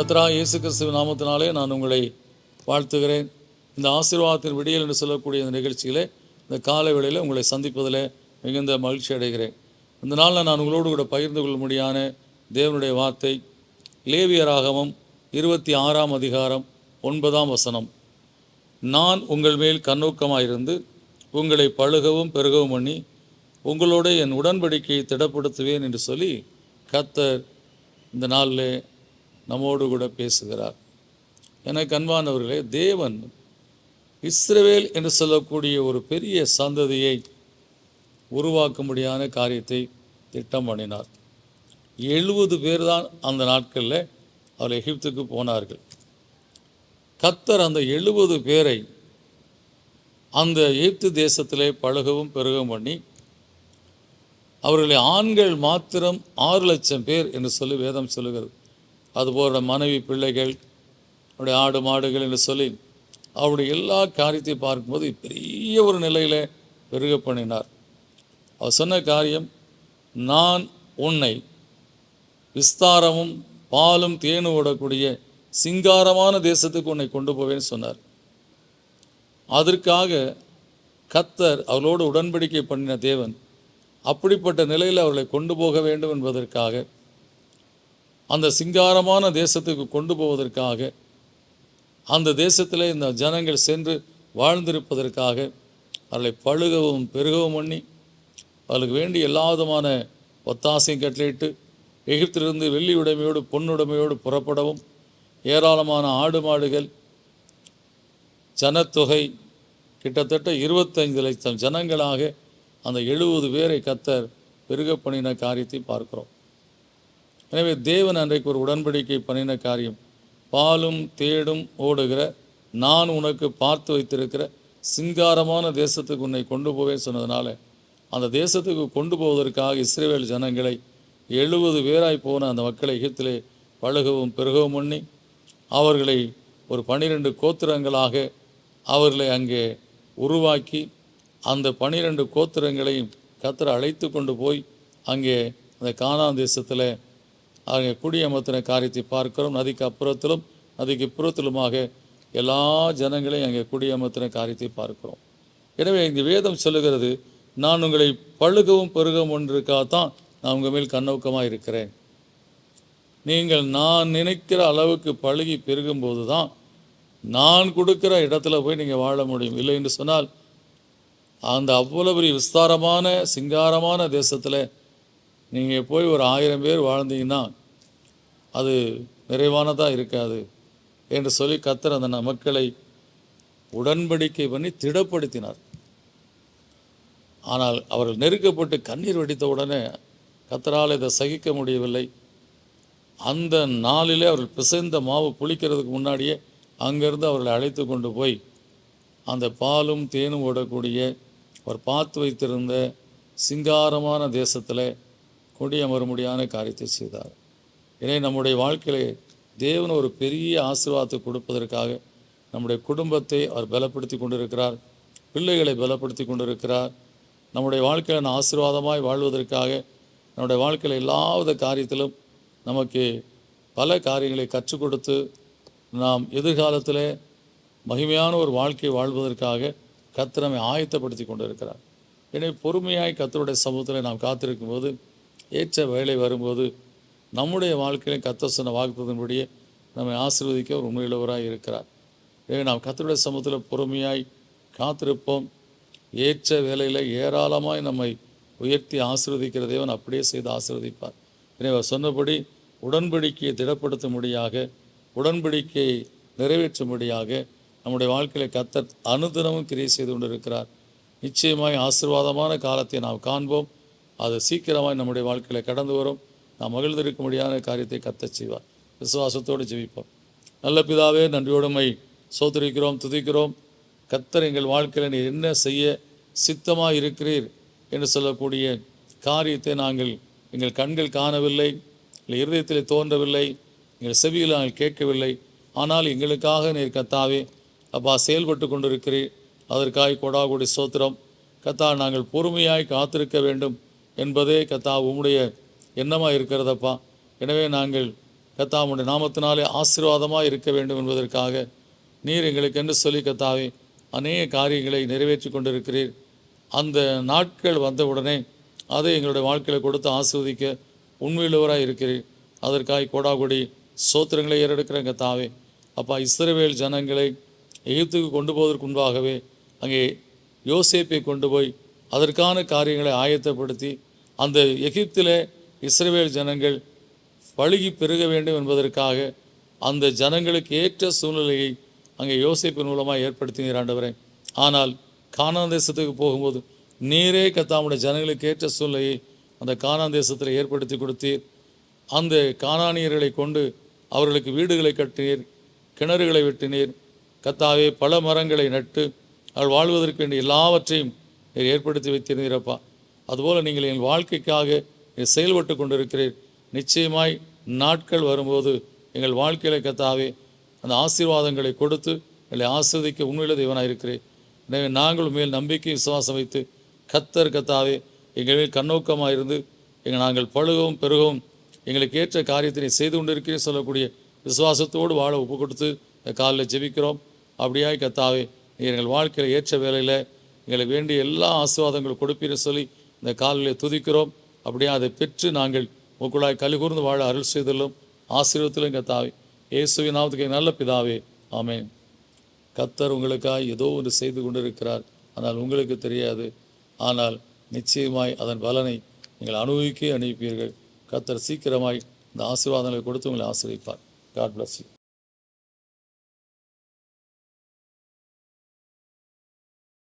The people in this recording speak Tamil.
கத்ரா இயேசு கிறிஸ்துவின் நாமத்தினாலே நான் உங்களை வாழ்த்துகிறேன். இந்த ஆசீர்வாதத்தின் விடியல் என்று சொல்லக்கூடிய இந்த நிகழ்ச்சியிலே இந்த காலை வேளையில் உங்களை சந்திப்பதில் மிகுந்த மகிழ்ச்சி அடைகிறேன். இந்த நாளில் நான் உங்களோடு கூட பகிர்ந்து கொள்ளும்படியான தேவனுடைய வார்த்தை லேவியராகமம் இருபத்தி ஆறாம் அதிகாரம் ஒன்பதாம் வசனம். நான் உங்கள் மேல் கண்ணோக்கமாயிருந்து உங்களை பழுகவும் பெருகவும் பண்ணி உங்களோட என் உடன்படிக்கையை திடப்படுத்துவேன் என்று சொல்லி கத்தர் இந்த நாளில் நம்மோடு கூட பேசுகிறார். என கண்பானவர்களே தேவன் இஸ்ரவேல் என்று சொல்லக்கூடிய ஒரு பெரிய சந்ததியை உருவாக்கும்படியான காரியத்தை திட்டம் பண்ணினார். எழுபது பேர் தான் அந்த நாட்களில் அவர் எகிப்துக்கு போனார்கள். கத்தர் அந்த எழுபது பேரை அந்த எகிப்து தேசத்திலே பழகவும் பெருகவும் பண்ணி அவர்களை ஆண்கள் மாத்திரம் ஆறு லட்சம் பேர் என்று சொல்லி வேதம் சொல்லுகிறது. அதுபோல மனைவி பிள்ளைகள் அவருடைய ஆடு மாடுகள் என்று சொல்லி அவருடைய எல்லா காரியத்தையும் பார்க்கும்போது பெரிய ஒரு நிலையில் பெருக பண்ணினார். அவர் சொன்ன காரியம் நான் உன்னை விஸ்தாரமும் பாலும் தேனும் ஓடக்கூடிய சிங்காரமான தேசத்துக்கு உன்னை கொண்டு போவேன்னு சொன்னார். அதற்காக கத்தர் அவளோடு உடன்படிக்கை பண்ணின தேவன் அப்படிப்பட்ட நிலையில் அவர்களை கொண்டு போக வேண்டும் என்பதற்காக அந்த சிங்காரமான தேசத்துக்கு கொண்டு போவதற்காக அந்த தேசத்தில் இந்த ஜனங்கள் சென்று வாழ்ந்திருப்பதற்காக அவர்களை பழுகவும் பெருகவும் பண்ணி அவர்களுக்கு வேண்டிய எல்லா விதமான ஒத்தாசையும் கட்டளையிட்டு எகிப்திலிருந்து வெள்ளி உடைமையோடு பொன்னுடைமையோடு புறப்படவும் ஏராளமான ஆடு மாடுகள் ஜனத்தொகை கிட்டத்தட்ட இருபத்தைந்து லட்சம் ஜனங்களாக அந்த எழுபது பேரை கத்தர் பெருக பண்ணின காரியத்தை பார்க்கிறோம். எனவே தேவன் அன்றைக்கு ஒரு உடன்படிக்கை பண்ணின காரியம். பாலும் தேடும் ஓடுகிற நான் உனக்கு பார்த்து வைத்திருக்கிற சிங்காரமான தேசத்துக்கு உன்னை கொண்டு போவேன் சொன்னதுனால அந்த தேசத்துக்கு கொண்டு போவதற்காக இஸ்ரேவேல் ஜனங்களை எழுபது பேராய் போன அந்த மக்களை எகிப்திலே பழகவும் பெருகவும் பண்ணி அவர்களை ஒரு பனிரெண்டு கோத்திரங்களாக அவர்களை அங்கே உருவாக்கி அந்த பனிரெண்டு கோத்திரங்களையும் கத்தரை அழைத்து கொண்டு போய் அங்கே அந்த காணாந்தேசத்தில் தேசத்தில் அங்கே குடியமர்த்தின காரியத்தை பார்க்கிறோம். நதிக்கு அப்புறத்திலும் நதிக்கு புறத்திலுமாக எல்லா ஜனங்களையும் அங்கே குடியமர்த்தின காரியத்தை பார்க்கிறோம். எனவே இந்த வேதம் சொல்லுகிறது நான் உங்களை பழுகவும் பெருகவும் ஒன்றிருக்காதான் நான் உங்கள் மேல் கண்ணோக்கமாக இருக்கிறேன். நீங்கள் நான் நினைக்கிற அளவுக்கு பழுகி பெருகும்போது தான் நான் கொடுக்குற இடத்துல போய் நீங்கள் வாழ முடியும். இல்லை என்று சொன்னால் அந்த அவ்வளவு பெரிய விஸ்தாரமான சிங்காரமான தேசத்தில் நீங்கள் போய் ஒரு ஆயிரம் பேர் வாழ்ந்தீங்கன்னா அது நிறைவானதாக இருக்காது என்று சொல்லி கத்தர் அந்த மக்களை உடன்படிக்கை பண்ணி திடப்படுத்தினார். ஆனால் அவர்கள் நெருக்கப்பட்டு கண்ணீர் வடித்த உடனே கத்தரால் இதை சகிக்க முடியவில்லை. அந்த நாளிலே அவர்கள் பிசைந்த மாவு புளிக்கிறதுக்கு முன்னாடியே அங்கேருந்து அவர்களை அழைத்து கொண்டு போய் அந்த பாலும் தேனும் ஓடக்கூடிய அவர் பார்த்து வைத்திருந்த சிங்காரமான தேசத்தில் குடியமரும்படியான காரியத்தை செய்தார். எனவே நம்முடைய வாழ்க்கையிலே தேவன் ஒரு பெரிய ஆசீர்வாதத்தை கொடுப்பதற்காக நம்முடைய குடும்பத்தை அவர் பலப்படுத்தி கொண்டிருக்கிறார். பிள்ளைகளை பலப்படுத்தி கொண்டிருக்கிறார். நம்முடைய வாழ்க்கையில் நான் ஆசீர்வாதமாய் வாழ்வதற்காக நம்முடைய வாழ்க்கையில் எல்லாவித காரியத்திலும் நமக்கு பல காரியங்களை கற்றுக் கொடுத்து நாம் எதிர்காலத்தில் மகிமையான ஒரு வாழ்க்கையை வாழ்வதற்காக கத்திரமை நம்மை ஆயத்தப்படுத்தி கொண்டிருக்கிறார். எனவே பொறுமையாய் கத்தருடைய சமூகத்தில் நாம் காத்திருக்கும் போது ஏற்ற வேலை வரும்போது நம்முடைய வாழ்க்கையிலும் கத்த சொன்ன வாக்குத்தத்தின்படியே நம்மை ஆசீர்வதிக்க ஒரு உண்மையுள்ளவராய் இருக்கிறார். எனவே நாம் கத்தருடைய சமூகத்தில் பொறுமையாய் காத்திருப்போம். ஏற்ற வேலையில் ஏராளமாய் நம்மை உயர்த்தி ஆசீர்வதிக்கிற தேவன் அப்படியே செய்து ஆசீர்வதிப்பார். எனவே அவர் சொன்னபடி உடன்படிக்கையை திடப்படுத்தும்படியாக உடன்படிக்கையை நிறைவேற்றும்படியாக நம்முடைய வாழ்க்கையில் கத்தர் அனுதினமும் கிரியை செய்து கொண்டிருக்கிறார். நிச்சயமாய் ஆசீர்வாதமான காலத்தை நாம் காண்போம். அது சீக்கிரமாய் நம்முடைய வாழ்க்கையில் கடந்து வரும். நாம் மகிழ்ந்திருக்கும்படியான காரியத்தை கத்தச் செய்வார். விசுவாசத்தோடு ஜெபிப்போம். நல்ல பிதாவே நன்றியோடுமை. சோதரிக்கிறோம் துதிக்கிறோம். கத்தர் எங்கள் வாழ்க்கையில் நீர் என்ன செய்ய சித்தமாக இருக்கிறீர் என்று சொல்லக்கூடிய காரியத்தை நாங்கள் எங்கள் கண்கள் காணவில்லை எங்கள் இருதயத்தில் தோன்றவில்லை எங்கள் செவியில் நாங்கள் கேட்கவில்லை. ஆனால் எங்களுக்காக நீர் கத்தாவே அப்பா செயல்பட்டு கொண்டிருக்கிறீர். அதற்காக கொடாகுடி சோத்திரம். கத்தா நாங்கள் பொறுமையாய் காத்திருக்க வேண்டும் என்பதே கத்தா உம்முடைய எண்ணமாக இருக்கிறதப்பா? எனவே நாங்கள் கத்தாவுடைய நாமத்தினாலே ஆசீர்வாதமாக இருக்க வேண்டும் என்பதற்காக நீர் எங்களுக்கு என்று சொல்லி கத்தாவே அநேக காரியங்களை நிறைவேற்றி கொண்டிருக்கிறீர். அந்த நாட்கள் வந்தவுடனே அதை எங்களுடைய வாழ்க்கையில் கொடுத்து ஆஸ்வதிக்க உண்மையுள்ளவராக இருக்கிறீர். அதற்காக கோடாகொடி சோத்திரங்களை ஏறெடுக்கிற கத்தாவே. அப்பா இஸ்ரவேல் ஜனங்களை எகிப்துக்கு கொண்டு போவதற்கு முன்பாகவே அங்கே யோசேப்பை கொண்டு போய் அதற்கான காரியங்களை ஆயத்தப்படுத்தி அந்த எகிப்திலே இஸ்ரேல் ஜனங்கள் பழுகி பெருக வேண்டும் என்பதற்காக அந்த ஜனங்களுக்கு ஏற்ற சூழ்நிலையை அங்கே யோசிப்பின் மூலமாக ஏற்படுத்தினீர் ஆண்டவரே. ஆனால் கானான் தேசத்துக்கு போகும்போது நீரே கத்தாமுடைய ஜனங்களுக்கு ஏற்ற சூழ்நிலையை அந்த கானான் தேசத்தில் ஏற்படுத்தி கொடுத்தீர். அந்த காணானியர்களை கொண்டு அவர்களுக்கு வீடுகளை கட்டினீர் கிணறுகளை வெட்டினீர். கத்தாவே பல மரங்களை நட்டு அவள் வாழ்வதற்கு வேண்டிய எல்லாவற்றையும் ஏற்படுத்தி வைத்திருந்தீரப்பா அதுபோல் நீங்கள் என் வாழ்க்கைக்காக செயல்பட்டு கொண்டிருக்கிறீர். நிச்சயமாய் நாட்கள் வரும்போது எங்கள் வாழ்க்கையில கத்தாவே அந்த ஆசீர்வாதங்களை கொடுத்து எங்களை ஆசிர்வதிக்க உண்மையில தேவனாக இருக்கிறேன் எனவே நாங்கள் மேல் நம்பிக்கை விசுவாசம் வைத்து கத்தர் கத்தாவே எங்கள் மேல் கண்ணோக்கமாக இருந்து எங்கள் நாங்கள் பழுகவும் பெருகவும் எங்களுக்கு ஏற்ற காரியத்தை நீ செய்து கொண்டிருக்கிறேன் சொல்லக்கூடிய விசுவாசத்தோடு வாழ ஒப்பு கொடுத்து இந்த காலில் ஜெபிக்கிறோம். அப்படியாய் கத்தாவே நீர் எங்கள் வாழ்க்கையில் ஏற்ற வேலையில் எங்களுக்கு வேண்டிய எல்லா ஆசீர்வாதங்களும் கொடுப்பீர்கள் சொல்லி இந்த காலில் துதிக்கிறோம். அப்படியே அதை பெற்று நாங்கள் உங்களுக்குள்ளாய் கலிகூர்ந்து வாழ அருள் செய்தலும் ஆசீர்வத்திலும் கத்தாவே இயேசுவின் நாமத்துக்கு நல்ல பிதாவே ஆமேன். கத்தர் உங்களுக்காய் ஏதோ ஒன்று செய்து கொண்டிருக்கிறார். ஆனால் உங்களுக்கு தெரியாது. ஆனால் நிச்சயமாய் அதன் பலனை நீங்கள் அனுபவிக்க அனுப்பிப்பீர்கள். கத்தர் சீக்கிரமாய் இந்த ஆசீர்வாதங்களை கொடுத்து உங்களை ஆசிரியப்பார் காட் பிளஸ் யூ